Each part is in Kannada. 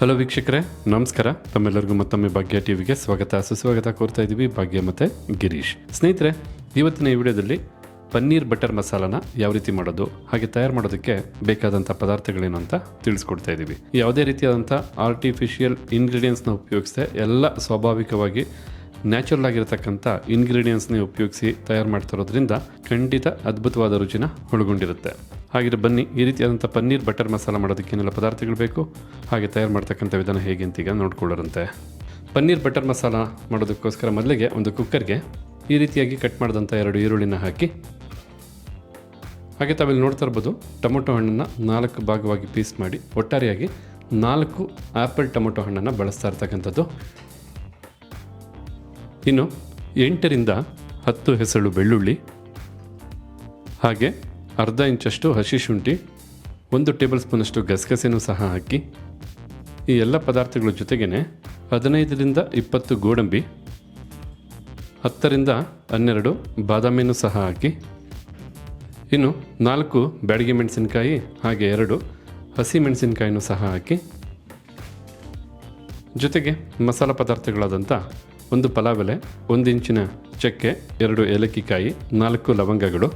ಹಲೋ ವೀಕ್ಷಕರೇ, ನಮಸ್ಕಾರ. ತಮ್ಮೆಲ್ಲರಿಗೂ ಮತ್ತೊಮ್ಮೆ ಭಾಗ್ಯ ಟಿವಿಗೆ ಸ್ವಾಗತ. ಸುಸ್ವಾಗತ ಕೋರ್ತಾ ಇದ್ದೀವಿ ಭಾಗ್ಯ ಮತ್ತು ಗಿರೀಶ್. ಸ್ನೇಹಿತರೆ, ಇವತ್ತಿನ ಈ ವಿಡಿಯೋದಲ್ಲಿ ಪನ್ನೀರ್ ಬಟರ್ ಮಸಾಲಾನ ಯಾವ ರೀತಿ ಮಾಡೋದು, ಹಾಗೆ ತಯಾರು ಮಾಡೋದಕ್ಕೆ ಬೇಕಾದಂಥ ಪದಾರ್ಥಗಳೇನು ಅಂತ ತಿಳಿಸ್ಕೊಡ್ತಾ ಇದ್ದೀವಿ. ಯಾವುದೇ ರೀತಿಯಾದಂಥ ಆರ್ಟಿಫಿಷಿಯಲ್ ಇಂಗ್ರೀಡಿಯೆಂಟ್ಸ್ನ ಉಪಯೋಗಿಸದೆ ಎಲ್ಲ ಸ್ವಾಭಾವಿಕವಾಗಿ ನ್ಯಾಚುರಲ್ ಆಗಿರತಕ್ಕಂಥ ಇಂಗ್ರೀಡಿಯೆಂಟ್ಸ್ನೇ ಉಪಯೋಗಿಸಿ ತಯಾರು ಮಾಡ್ತಿರೋದ್ರಿಂದ ಖಂಡಿತ ಅದ್ಭುತವಾದ ರುಚಿನ ಒಳಗೊಂಡಿರುತ್ತೆ. ಹಾಗಿದ್ರೆ ಬನ್ನಿ, ಈ ರೀತಿಯಾದಂಥ ಪನ್ನೀರ್ ಬಟರ್ ಮಸಾಲ ಮಾಡೋದಕ್ಕೆ ಏನೆಲ್ಲ ಪದಾರ್ಥಗಳು ಬೇಕು? ಹಾಗೆ ತಯಾರು ಮಾಡ್ತಕ್ಕಂಥ ವಿಧಾನ ಹೇಗೆ ಅಂತ ಈಗ ನೋಡ್ಕೊಳ್ಳೋರಂತೆ. ಪನ್ನೀರ್ ಬಟರ್ ಮಸಾಲ ಮಾಡೋದಕ್ಕೋಸ್ಕರ ಮೊದಲಿಗೆ ಒಂದು ಕುಕ್ಕರ್ಗೆ ಈ ರೀತಿಯಾಗಿ ಕಟ್ ಮಾಡಿದಂಥ ಎರಡು ಈರುಳ್ಳಿನ ಹಾಕಿ, ಹಾಗೆ ತಾವಿಲ್ಲಿ ನೋಡ್ತಾ ಇರ್ಬೋದು, ಟೊಮೊಟೊ ಹಣ್ಣನ್ನು ನಾಲ್ಕು ಭಾಗವಾಗಿ ಪೀಸ್ ಮಾಡಿ ಒಟ್ಟಾರೆಯಾಗಿ ನಾಲ್ಕು ಆ್ಯಪಲ್ ಟೊಮೊಟೊ ಹಣ್ಣನ್ನು ಬಳಸ್ತಾ ಇರ್ತಕ್ಕಂಥದ್ದು. ಇನ್ನು ಎಂಟರಿಂದ ಹತ್ತು ಹೆಸಳು ಬೆಳ್ಳುಳ್ಳಿ, ಹಾಗೆ ಅರ್ಧ ಇಂಚಷ್ಟು ಹಸಿ ಶುಂಠಿ, ಒಂದು ಟೇಬಲ್ ಸ್ಪೂನಷ್ಟು ಗಸಗಸೆನೂ ಸಹ ಹಾಕಿ ಈ ಎಲ್ಲ ಪದಾರ್ಥಗಳ ಜೊತೆಗೇ ಹದಿನೈದರಿಂದ ಇಪ್ಪತ್ತು ಗೋಡಂಬಿ, ಹತ್ತರಿಂದ ಹನ್ನೆರಡು ಬಾದಾಮಿನೂ ಸಹ ಹಾಕಿ, ಇನ್ನು ನಾಲ್ಕು ಬ್ಯಾಡಗಿ ಮೆಣಸಿನಕಾಯಿ, ಹಾಗೆ ಎರಡು ಹಸಿ ಮೆಣಸಿನಕಾಯಿನೂ ಸಹ ಹಾಕಿ. ಜೊತೆಗೆ ಮಸಾಲ ಪದಾರ್ಥಗಳಾದಂಥ ಒಂದು ಪಲಾವ್ ಎಲೆ ಒಂದು ಇಂಚಿನ ಚಕ್ಕೆ, ಎರಡು ಏಲಕ್ಕಿಕಾಯಿ, ನಾಲ್ಕು ಲವಂಗಗಳು.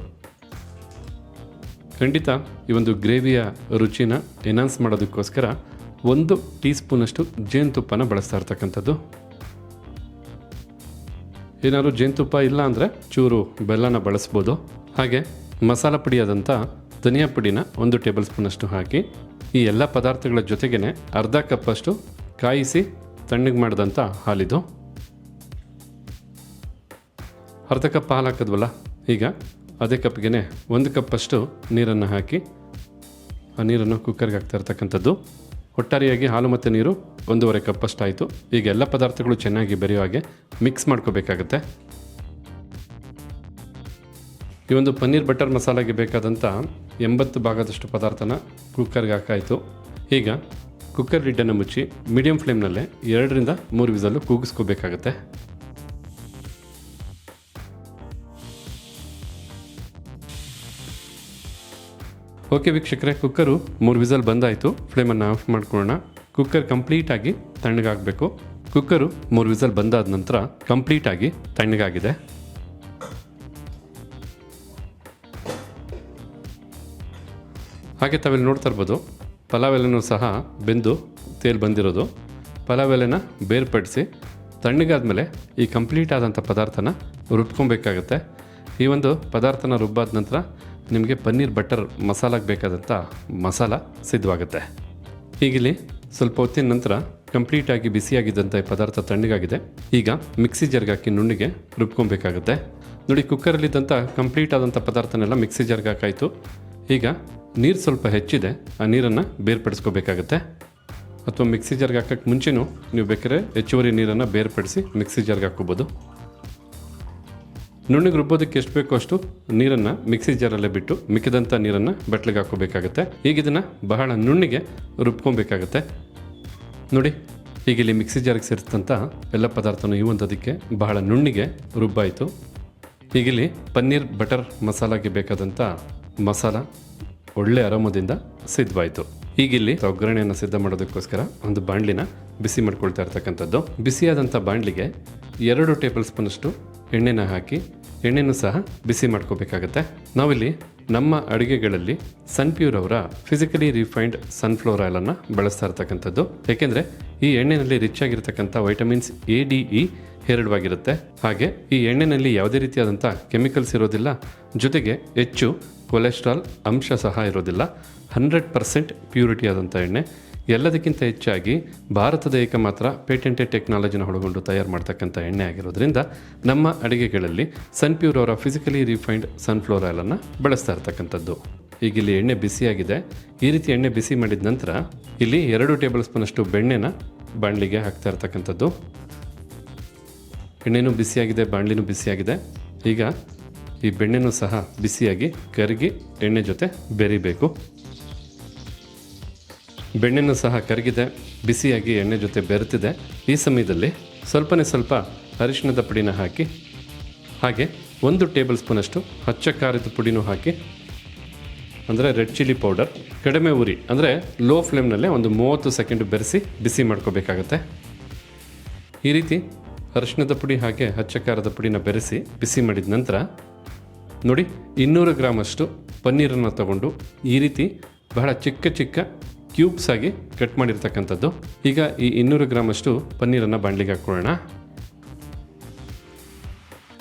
ಖಂಡಿತ ಈ ಒಂದು ಗ್ರೇವಿಯ ರುಚಿನ ಎನ್ಹಾನ್ಸ್ ಮಾಡೋದಕ್ಕೋಸ್ಕರ ಒಂದು ಟೀ ಸ್ಪೂನಷ್ಟು ಜೇನುತುಪ್ಪನ ಬಳಸ್ತಾ ಇರ್ತಕ್ಕಂಥದ್ದು. ಏನಾದರೂ ಜೇನುತುಪ್ಪ ಇಲ್ಲ ಅಂದರೆ ಚೂರು ಬೆಲ್ಲನ ಬಳಸ್ಬೋದು. ಹಾಗೆ ಮಸಾಲ ಪುಡಿಯಾದಂಥ ಧನಿಯಾ ಪುಡಿನ ಒಂದು ಟೇಬಲ್ ಸ್ಪೂನಷ್ಟು ಹಾಕಿ ಈ ಎಲ್ಲ ಪದಾರ್ಥಗಳ ಜೊತೆಗೇ ಅರ್ಧ ಕಪ್ಪಷ್ಟು ಕಾಯಿಸಿ ತಣ್ಣಗೆ ಮಾಡಿದಂಥ ಹಾಲಿದು. ಅರ್ಧ ಕಪ್ ಹಾಲು ಹಾಕಿದ್ವಲ್ಲ? ಈಗ ಅದೇ ಕಪ್ಗೆ ಒಂದು ಕಪ್ಪಷ್ಟು ನೀರನ್ನು ಹಾಕಿ ಆ ನೀರನ್ನು ಕುಕ್ಕರ್ಗೆ ಹಾಕ್ತಾ ಇರ್ತಕ್ಕಂಥದ್ದು. ಒಟ್ಟಾರೆಯಾಗಿ ಹಾಲು ಮತ್ತು ನೀರು ಒಂದೂವರೆ ಕಪ್ಪಷ್ಟು ಆಯಿತು ಈಗ ಎಲ್ಲ ಪದಾರ್ಥಗಳು ಚೆನ್ನಾಗಿ ಬೆರೆಯೋ ಹಾಗೆ ಮಿಕ್ಸ್ ಮಾಡ್ಕೋಬೇಕಾಗತ್ತೆ. ಈ ಒಂದು ಪನ್ನೀರ್ ಬಟರ್ ಮಸಾಲೆಗೆ ಬೇಕಾದಂಥ ಎಂಬತ್ತು ಭಾಗದಷ್ಟು ಪದಾರ್ಥನ ಕುಕ್ಕರ್ಗೆ ಹಾಕಾಯಿತು. ಈಗ ಕುಕ್ಕರ್ ಲಿಡ್ಡನ್ನು ಮುಚ್ಚಿ ಮೀಡಿಯಂ ಫ್ಲೇಮ್ನಲ್ಲೇ ಎರಡರಿಂದ ಮೂರು ವಿಸಲು ಕೂಗಿಸ್ಕೋಬೇಕಾಗತ್ತೆ. ಓಕೆ ವೀಕ್ಷಕರೇ ಕುಕ್ಕರು ಮೂರು ವಿಸಲ್ ಬಂದಾಯಿತು. ಫ್ಲೇಮನ್ನು ಆಫ್ ಮಾಡ್ಕೊಳ್ಳೋಣ. ಕುಕ್ಕರ್ ಕಂಪ್ಲೀಟಾಗಿ ತಣ್ಣಗಾಗಬೇಕು. ಕುಕ್ಕರು ಮೂರು ವಿಸಲ್ ಬಂದಾದ ನಂತರ ಕಂಪ್ಲೀಟಾಗಿ ತಣ್ಣಗಾಗಿದೆ. ಹಾಗೆ ತಾವೆಲ್ಲ ನೋಡ್ತಾ ಇರ್ಬೋದು, ಪಲಾವ್ ಎಲೆನೂ ಸಹ ಬೆಂದು ತೇಲ್ ಬಂದಿರೋದು. ಪಲಾವ್ ಎಲೆನ ಬೇರ್ಪಡಿಸಿ ತಣ್ಣಗಾದ್ಮೇಲೆ ಈ ಕಂಪ್ಲೀಟ್ ಆದಂಥ ಪದಾರ್ಥನ ರುಬ್ಕೊಬೇಕಾಗತ್ತೆ. ಈ ಒಂದು ಪದಾರ್ಥನ ರುಬ್ಬಾದ ನಂತರ ನಿಮಗೆ ಪನ್ನೀರ್ ಬಟರ್ ಮಸಾಲಾಗೆ ಬೇಕಾದಂಥ ಮಸಾಲ ಸಿದ್ಧವಾಗುತ್ತೆ. ಈಗಿಲ್ಲಿ ಸ್ವಲ್ಪ ಹೊತ್ತಿನ ನಂತರ ಕಂಪ್ಲೀಟಾಗಿ ಬಿಸಿಯಾಗಿದ್ದಂಥ ಪದಾರ್ಥ ತಣ್ಣಗಾಗಿದೆ. ಈಗ ಮಿಕ್ಸಿ ಜಾರ್ಗೆ ಹಾಕಿ ನುಣ್ಣಿಗೆ ರುಬ್ಕೊಬೇಕಾಗುತ್ತೆ. ನೋಡಿ, ಕುಕ್ಕರಲ್ಲಿದ್ದಂಥ ಕಂಪ್ಲೀಟ್ ಆದಂಥ ಪದಾರ್ಥನೆಲ್ಲ ಮಿಕ್ಸಿ ಜಾರ್ಗೆ ಹಾಕಾಯಿತು. ಈಗ ನೀರು ಸ್ವಲ್ಪ ಹೆಚ್ಚಿದೆ. ಆ ನೀರನ್ನು ಬೇರ್ಪಡಿಸ್ಕೋಬೇಕಾಗತ್ತೆ. ಅಥವಾ ಮಿಕ್ಸಿ ಜರ್ಗೆ ಹಾಕೋಕ್ಕೆ ಮುಂಚೆನೂ ನೀವು ಬೇಕಾದ್ರೆ ಹೆಚ್ಚುವರಿ ನೀರನ್ನು ಬೇರ್ಪಡಿಸಿ ಮಿಕ್ಸಿ ಜರ್ಗೆ ಹಾಕ್ಕೋಬೋದು. ನುಣ್ಣಗೆ ರುಬ್ಬೋದಕ್ಕೆ ಎಷ್ಟು ಬೇಕೋ ಅಷ್ಟು ನೀರನ್ನು ಮಿಕ್ಸಿ ಜಾರಲ್ಲೇ ಬಿಟ್ಟು ಮಿಕ್ಕಿದಂಥ ನೀರನ್ನು ಬಟ್ಲಿಗೆ ಹಾಕೋಬೇಕಾಗುತ್ತೆ ಈಗ ಇದನ್ನು ಬಹಳ ನುಣ್ಣಿಗೆ ರುಬ್ಕೊಬೇಕಾಗತ್ತೆ. ನೋಡಿ, ಈಗ ಇಲ್ಲಿ ಮಿಕ್ಸಿ ಜಾರಿಗೆ ಸೇರಿಸಿದಂಥ ಎಲ್ಲ ಪದಾರ್ಥನೂ ಈ ಒಂದದಕ್ಕೆ ಬಹಳ ನುಣ್ಣಿಗೆ ರುಬ್ಬಾಯಿತು. ಈಗಿಲ್ಲಿ ಪನ್ನೀರ್ ಬಟರ್ ಮಸಾಲಾಗೆ ಬೇಕಾದಂಥ ಮಸಾಲ ಒಳ್ಳೆ ಅರಮದಿಂದ ಸಿದ್ಧವಾಯಿತು. ಈಗಿಲ್ಲಿ ಒಗ್ಗರಣೆಯನ್ನು ಸಿದ್ಧ ಮಾಡೋದಕ್ಕೋಸ್ಕರ ಒಂದು ಬಾಣಲಿನ ಬಿಸಿ ಮಾಡ್ಕೊಳ್ತಾ ಇರ್ತಕ್ಕಂಥದ್ದು. ಬಿಸಿಯಾದಂಥ ಬಾಣಲಿಗೆ ಎರಡು ಟೇಬಲ್ ಸ್ಪೂನಷ್ಟು ಎಣ್ಣೆನ ಹಾಕಿ ಎಣ್ಣೆನೂ ಸಹ ಬಿಸಿ ಮಾಡ್ಕೋಬೇಕಾಗತ್ತೆ. ನಾವಿಲ್ಲಿ ನಮ್ಮ ಅಡುಗೆಗಳಲ್ಲಿ ಸನ್ಪ್ಯೂರ್ ಅವರ ಫಿಸಿಕಲಿ ರಿಫೈನ್ಡ್ ಸನ್ಫ್ಲವರ್ ಆಯಿಲನ್ನು ಬಳಸ್ತಾ ಇರ್ತಕ್ಕಂಥದ್ದು. ಏಕೆಂದ್ರೆ ಈ ಎಣ್ಣೆನಲ್ಲಿ ರಿಚ್ ಆಗಿರ್ತಕ್ಕಂಥ ವೈಟಮಿನ್ಸ್ ಎ, ಡಿ, ಇ ಹೇರಳವಾಗಿರುತ್ತೆ ಹಾಗೆ ಈ ಎಣ್ಣೆನಲ್ಲಿ ಯಾವುದೇ ರೀತಿಯಾದಂಥ ಕೆಮಿಕಲ್ಸ್ ಇರೋದಿಲ್ಲ. ಜೊತೆಗೆ ಹೆಚ್ಚು ಕೊಲೆಸ್ಟ್ರಾಲ್ ಅಂಶ ಸಹ ಇರೋದಿಲ್ಲ. ಹಂಡ್ರೆಡ್ ಪರ್ಸೆಂಟ್ ಪ್ಯೂರಿಟಿ ಆದಂಥ ಎಣ್ಣೆ. ಎಲ್ಲದಕ್ಕಿಂತ ಹೆಚ್ಚಾಗಿ ಭಾರತದ ಏಕಮಾತ್ರ ಪೇಟೆಂಟೆಡ್ ಟೆಕ್ನಾಲಜಿನ ಒಳಗೊಂಡು ತಯಾರು ಮಾಡ್ತಕ್ಕಂಥ ಎಣ್ಣೆ ಆಗಿರೋದ್ರಿಂದ ನಮ್ಮ ಅಡುಗೆಗಳಲ್ಲಿ ಸನ್ಪ್ಯೂರ್ ಅವರ ಫಿಸಿಕಲಿ ರಿಫೈನ್ಡ್ ಸನ್ಫ್ಲವರ್ ಆಯಿಲನ್ನು ಬಳಸ್ತಾ ಇರ್ತಕ್ಕಂಥದ್ದು. ಈಗ ಇಲ್ಲಿ ಎಣ್ಣೆ ಬಿಸಿಯಾಗಿದೆ. ಈ ರೀತಿ ಎಣ್ಣೆ ಬಿಸಿ ಮಾಡಿದ ನಂತರ ಇಲ್ಲಿ ಎರಡು ಟೇಬಲ್ ಸ್ಪೂನಷ್ಟು ಬೆಣ್ಣೆನ ಬಾಣಲಿಗೆ ಹಾಕ್ತಾ ಇರ್ತಕ್ಕಂಥದ್ದು. ಎಣ್ಣೆನೂ ಬಿಸಿಯಾಗಿದೆ, ಬಾಣಲಿನೂ ಬಿಸಿಯಾಗಿದೆ. ಈಗ ಈ ಬೆಣ್ಣೆನೂ ಸಹ ಬಿಸಿಯಾಗಿ ಕರಗಿ ಎಣ್ಣೆ ಜೊತೆ ಬೆರಿಬೇಕು. ಬೆಣ್ಣೆನೂ ಸಹ ಕರಗಿದೆ, ಬಿಸಿಯಾಗಿ ಎಣ್ಣೆ ಜೊತೆ ಬೆರೆತಿದೆ. ಈ ಸಮಯದಲ್ಲಿ ಸ್ವಲ್ಪನೇ ಸ್ವಲ್ಪ ಅರಿಶಿನದ ಪುಡಿನ ಹಾಕಿ, ಹಾಗೆ ಒಂದು ಟೇಬಲ್ ಸ್ಪೂನಷ್ಟು ಹಚ್ಚ ಖಾರದ ಪುಡಿನೂ ಹಾಕಿ, ಅಂದರೆ ರೆಡ್ ಚಿಲ್ಲಿ ಪೌಡರ್, ಕಡಿಮೆ ಉರಿ, ಅಂದರೆ ಲೋ ಫ್ಲೇಮ್ನಲ್ಲೇ ಒಂದು ಮೂವತ್ತು ಸೆಕೆಂಡ್ ಬೆರೆಸಿ ಬಿಸಿ ಮಾಡ್ಕೋಬೇಕಾಗತ್ತೆ. ಈ ರೀತಿ ಅರಿಶಿಣದ ಪುಡಿ ಹಾಗೆ ಹಚ್ಚ ಖಾರದ ಪುಡಿನ ಬೆರೆಸಿ ಬಿಸಿ ಮಾಡಿದ ನಂತರ, ನೋಡಿ ಇನ್ನೂರು ಗ್ರಾಮಷ್ಟು ಪನ್ನೀರನ್ನು ತಗೊಂಡು ಈ ರೀತಿ ಬಹಳ ಚಿಕ್ಕ ಚಿಕ್ಕ ಕ್ಯೂಬ್ಸ್ ಆಗಿ ಕಟ್ ಮಾಡಿರ್ತಕ್ಕಂಥದ್ದು. ಈಗ ಈ ಇನ್ನೂರು ಗ್ರಾಮಷ್ಟು ಪನ್ನೀರನ್ನು ಬಾಣಲಿಗೆ ಹಾಕ್ಕೊಳ್ಳೋಣ.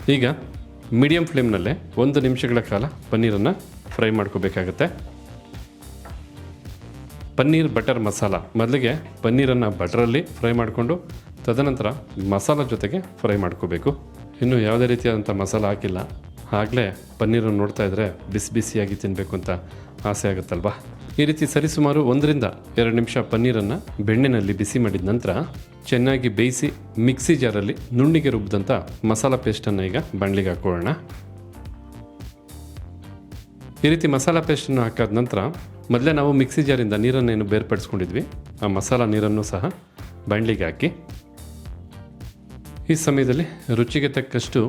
ಈಗ ಮೀಡಿಯಂ ಫ್ಲೇಮ್ನಲ್ಲೇ ಒಂದು ನಿಮಿಷಗಳ ಕಾಲ ಪನ್ನೀರನ್ನು ಫ್ರೈ ಮಾಡ್ಕೋಬೇಕಾಗತ್ತೆ. ಪನ್ನೀರ್ ಬಟರ್ ಮಸಾಲ. ಮೊದಲಿಗೆ ಪನ್ನೀರನ್ನು ಬಟರಲ್ಲಿ ಫ್ರೈ ಮಾಡಿಕೊಂಡು ತದನಂತರ ಮಸಾಲ ಜೊತೆಗೆ ಫ್ರೈ ಮಾಡ್ಕೋಬೇಕು. ಇನ್ನು ಯಾವುದೇ ರೀತಿಯಾದಂಥ ಮಸಾಲ ಹಾಕಿಲ್ಲ. ಆಗಲೇ ಪನ್ನೀರನ್ನು ನೋಡ್ತಾ ಇದ್ದರೆ ಬಿಸಿ ಬಿಸಿಯಾಗಿ ತಿನ್ನಬೇಕು ಅಂತ ಆಸೆ ಆಗುತ್ತಲ್ವಾ? ಈ ರೀತಿ ಸರಿಸುಮಾರು ಒಂದರಿಂದ ಎರಡು ನಿಮಿಷ ಪನ್ನೀರನ್ನು ಬೆಣ್ಣೆನಲ್ಲಿ ಬಿಸಿ ಮಾಡಿದ ನಂತರ ಚೆನ್ನಾಗಿ ಬೇಯಿಸಿ ಮಿಕ್ಸಿ ಜಾರಲ್ಲಿ ನುಣ್ಣಿಗೆ ರುಬ್ಬಿದಂಥ ಮಸಾಲ ಪೇಸ್ಟನ್ನು ಈಗ ಬಾಣಲಿಗೆ ಹಾಕೊಳ್ಳೋಣ ಈ ರೀತಿ ಮಸಾಲ ಪೇಸ್ಟನ್ನು ಹಾಕಾದ ನಂತರ ಮೊದಲೇ ನಾವು ಮಿಕ್ಸಿ ಜಾರಿಂದ ನೀರನ್ನೇನು ಬೇರ್ಪಡಿಸ್ಕೊಂಡಿದ್ವಿ. ಆ ಮಸಾಲ ನೀರನ್ನು ಸಹ ಬಾಣಲಿಗೆ ಹಾಕಿ. ಈ ಸಮಯದಲ್ಲಿ ರುಚಿಗೆ ತಕ್ಕಷ್ಟು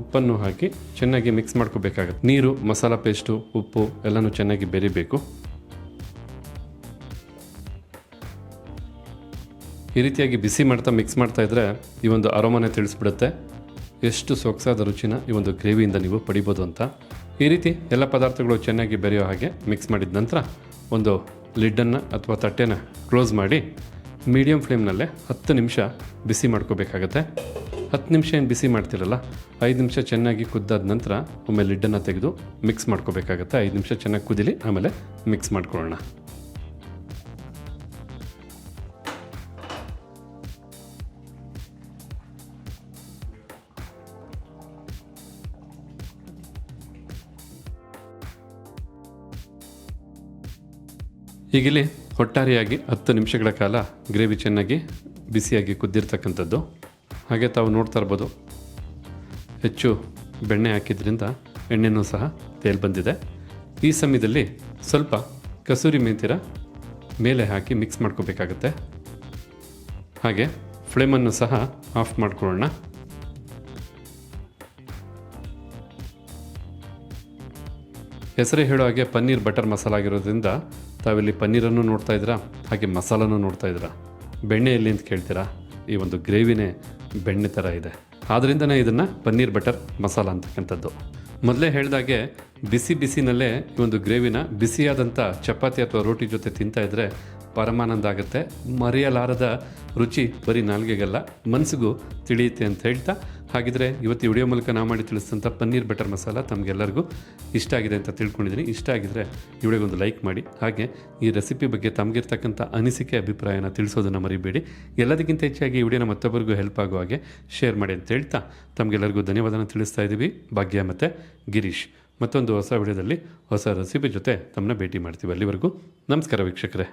ಉಪ್ಪನ್ನು ಹಾಕಿ ಚೆನ್ನಾಗಿ ಮಿಕ್ಸ್ ಮಾಡ್ಕೋಬೇಕಾಗತ್ತೆ. ನೀರು, ಮಸಾಲ ಪೇಸ್ಟು, ಉಪ್ಪು ಎಲ್ಲನೂ ಚೆನ್ನಾಗಿ ಬೆರಿಬೇಕು. ಈ ರೀತಿಯಾಗಿ ಬಿಸಿ ಮಾಡ್ತಾ ಮಿಕ್ಸ್ ಮಾಡ್ತಾ ಇದ್ದರೆ ಈ ಒಂದು ಅರೋಮನೆ ತಿಳಿಸ್ಬಿಡುತ್ತೆ. ಎಷ್ಟು ಸೊಗಸಾದ ರುಚಿನ ಈ ಒಂದು ಗ್ರೇವಿಯಿಂದ ನೀವು ಪಡಿಬೋದು ಅಂತ. ಈ ರೀತಿ ಎಲ್ಲ ಪದಾರ್ಥಗಳು ಚೆನ್ನಾಗಿ ಬೆರೆಯೋ ಹಾಗೆ ಮಿಕ್ಸ್ ಮಾಡಿದ ನಂತರ ಒಂದು ಲಿಡ್ಡನ್ನು ಅಥವಾ ತಟ್ಟೆನ ಕ್ಲೋಸ್ ಮಾಡಿ ಮೀಡಿಯಮ್ ಫ್ಲೇಮ್ನಲ್ಲೇ ಹತ್ತು ನಿಮಿಷ ಬಿಸಿ ಮಾಡ್ಕೋಬೇಕಾಗತ್ತೆ. ಹತ್ತು ನಿಮಿಷ ಏನು ಬಿಸಿ ಮಾಡ್ತಿರಲ್ಲ, ಐದು ನಿಮಿಷ ಚೆನ್ನಾಗಿ ಕುದ್ದಾದ ನಂತರ ಒಮ್ಮೆ ಲಿಡ್ಡನ್ನು ತೆಗೆದು ಮಿಕ್ಸ್ ಮಾಡ್ಕೋಬೇಕಾಗತ್ತೆ. ಐದು ನಿಮಿಷ ಚೆನ್ನಾಗಿ ಕುದಿಲಿ, ಆಮೇಲೆ ಮಿಕ್ಸ್ ಮಾಡ್ಕೊಳ್ಳೋಣ. ಹೀಗಿಲ್ಲಿ ಒಟ್ಟಾರೆಯಾಗಿ ಹತ್ತು ನಿಮಿಷಗಳ ಕಾಲ ಗ್ರೇವಿ ಚೆನ್ನಾಗಿ ಬಿಸಿಯಾಗಿ ಕುದ್ದಿರ್ತಕ್ಕಂಥದ್ದು. ಹಾಗೆ ತಾವು ನೋಡ್ತಾ ಇರ್ಬೋದು, ಹೆಚ್ಚು ಬೆಣ್ಣೆ ಹಾಕಿದ್ರಿಂದ ಎಣ್ಣೆನೂ ಸಹ ತೇಲ್ ಬಂದಿದೆ. ಈ ಸಮಯದಲ್ಲಿ ಸ್ವಲ್ಪ ಕಸೂರಿ ಮೇಂತಿರ ಮೇಲೆ ಹಾಕಿ ಮಿಕ್ಸ್ ಮಾಡ್ಕೋಬೇಕಾಗತ್ತೆ. ಹಾಗೆ ಫ್ಲೇಮನ್ನು ಸಹ ಆಫ್ ಮಾಡ್ಕೊಳ್ಳೋಣ. ಹೆಸರೇ ಹೇಳೋ ಹಾಗೆ ಪನ್ನೀರ್ ಬಟರ್ ಮಸಾಲ ಆಗಿರೋದ್ರಿಂದ ತಾವಿಲ್ಲಿ ಪನ್ನೀರನ್ನು ನೋಡ್ತಾ ಇದ್ದೀರಾ? ಹಾಗೆ ಮಸಾಲನೂ ನೋಡ್ತಾ ಇದ್ದೀರಾ? ಬೆಣ್ಣೆ ಎಲ್ಲಿ ಅಂತ ಕೇಳ್ತೀರಾ? ಈ ಒಂದು ಗ್ರೇವಿನೇ ಬೆಣ್ಣೆ ಥರ ಇದೆ. ಆದ್ದರಿಂದನೇ ಇದನ್ನು ಪನ್ನೀರ್ ಬಟರ್ ಮಸಾಲ ಅಂತಕ್ಕಂಥದ್ದು. ಮೊದಲೇ ಹೇಳಿದಾಗೆ ಬಿಸಿ ಬಿಸಿನಲ್ಲೇ ಈ ಒಂದು ಗ್ರೇವಿನ ಬಿಸಿಯಾದಂಥ ಚಪಾತಿ ಅಥವಾ ರೋಟಿ ಜೊತೆ ತಿಂತಾ ಇದ್ದರೆ ಪರಮಾನಂದ ಆಗುತ್ತೆ. ಮರೆಯಲಾರದ ರುಚಿ ಬರೀ ನಾಲ್ಗೆಗಲ್ಲ. ಮನಸ್ಸಿಗೂ ತಿಳಿಯುತ್ತೆ ಅಂತ ಹೇಳ್ತಾ ಹಾಗಿದ್ರೆ ಇವತ್ತು ವಿಡಿಯೋ ಮೂಲಕ ನಾ ಮಾಡಿ ತಿಳಿಸಿದಂಥ ಪನ್ನೀರ್ ಬಟರ್ ಮಸಾಲ ತಮಗೆಲ್ಲರಿಗೂ ಇಷ್ಟ ಆಗಿದೆ ಅಂತ ತಿಳ್ಕೊಂಡಿದ್ದೀನಿ. ಇಷ್ಟ ಆಗಿದ್ರೆ ಈ ವಿಡಿಯೋಗೊಂದು ಲೈಕ್ ಮಾಡಿ. ಹಾಗೆ ಈ ರೆಸಿಪಿ ಬಗ್ಗೆ ತಮಗಿರ್ತಕ್ಕಂಥ ಅನಿಸಿಕೆ, ಅಭಿಪ್ರಾಯನ ತಿಳಿಸೋದನ್ನು ಮರಿಬೇಡಿ. ಎಲ್ಲದಕ್ಕಿಂತ ಹೆಚ್ಚಾಗಿ ಈ ವಿಡಿಯೋನ ಮತ್ತೊಬ್ಬರಿಗೂ ಹೆಲ್ಪ್ ಆಗೋ ಹಾಗೆ ಶೇರ್ ಮಾಡಿ ಅಂತ ಹೇಳ್ತಾ ತಮಗೆಲ್ಲರಿಗೂ ಧನ್ಯವಾದನ ತಿಳಿಸ್ತಾ ಇದ್ದೀವಿ ಭಾಗ್ಯ ಮತ್ತು ಗಿರೀಶ್. ಮತ್ತೊಂದು ಹೊಸ ವಿಡಿಯೋದಲ್ಲಿ ಹೊಸ ರೆಸಿಪಿ ಜೊತೆ ತಮ್ಮನ್ನ ಭೇಟಿ ಮಾಡ್ತೀವಿ ಅಲ್ಲಿವರೆಗೂ. ನಮಸ್ಕಾರ ವೀಕ್ಷಕರೇ.